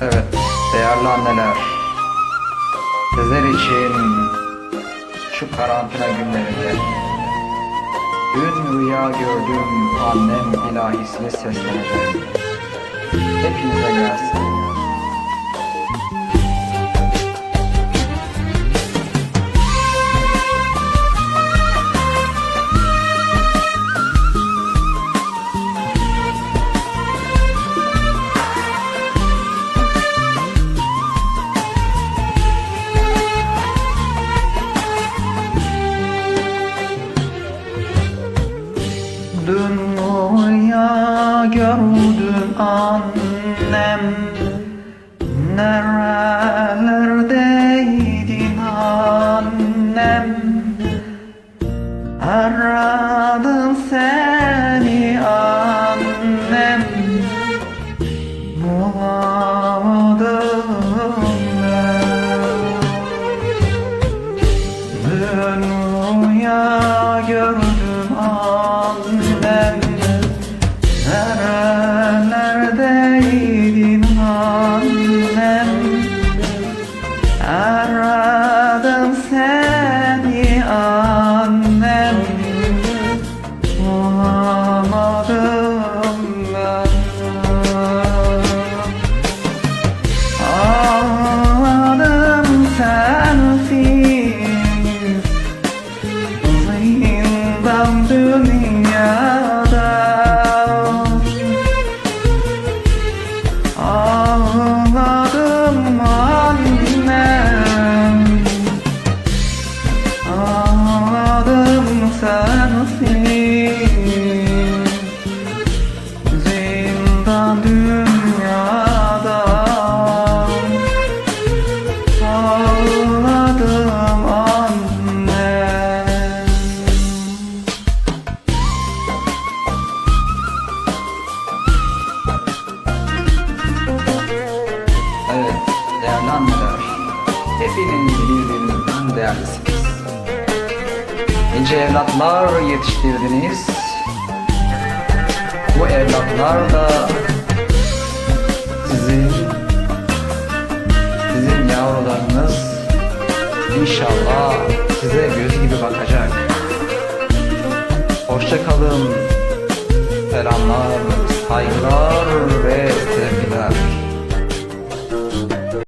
Evet, değerli anneler. Sizler için şu karantina günlerinde dün rüya gördüm annem ilahisini sesleneceğim. Hepinize gelsin. Dün rüya gördüm annem? Nerelerdeydin annem? Aradım seni annem. Bulamadım ben Dün sensiz Zindan Evet, değerli anneler, hepiniz birbirinizden değerlisiniz. Nice evlatlar yetiştirdiniz. Bu evlatlar da sizin, sizin yavrularınız inşallah size göz gibi bakacak. Hoşça kalın. Selamlar, saygılar ve.